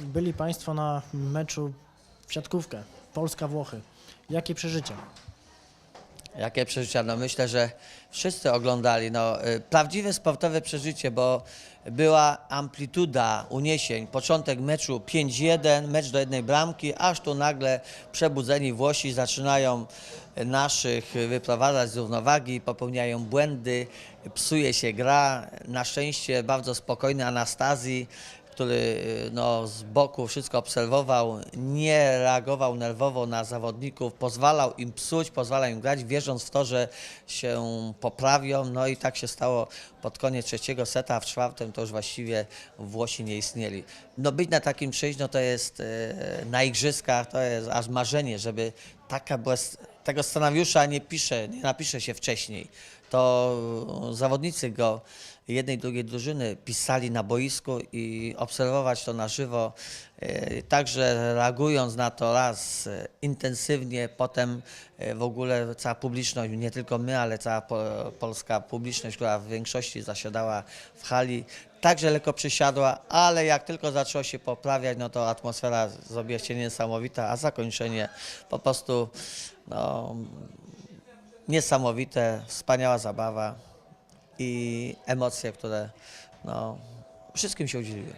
Byli Państwo na meczu w siatkówkę Polska-Włochy. Jakie przeżycia? Jakie przeżycia? No myślę, że wszyscy oglądali. No, y, prawdziwe sportowe przeżycie, bo była amplituda uniesień. Początek meczu 5-1, mecz do jednej bramki, aż tu nagle przebudzeni Włosi zaczynają naszych wyprowadzać z równowagi, popełniają błędy, psuje się gra. Na szczęście bardzo spokojny Anastazji który y, no, z boku wszystko obserwował, nie reagował nerwowo na zawodników, pozwalał im psuć, pozwalał im grać, wierząc w to, że się poprawią. No i tak się stało pod koniec trzeciego seta, a w czwartym to już właściwie Włosi nie istnieli. No być na takim czymś, no to jest e, na igrzyskach, to jest aż marzenie, żeby taka była, tego scenariusza nie pisze, nie napisze się wcześniej. To zawodnicy go jednej, drugiej drużyny pisali na boisku i obserwować to na żywo, e, także reagując na to raz e, intensywnie, potem e, w ogóle cała publiczność, nie tylko my, ale cała po, polska publiczność, która w większości zasiadała w hali, także lekko przysiadła, ale jak tylko zaczęło się poprawiać, no to atmosfera zrobiła się niesamowita, a zakończenie po prostu no, niesamowite, wspaniała zabawa i emocje, które no, wszystkim się udzieliły.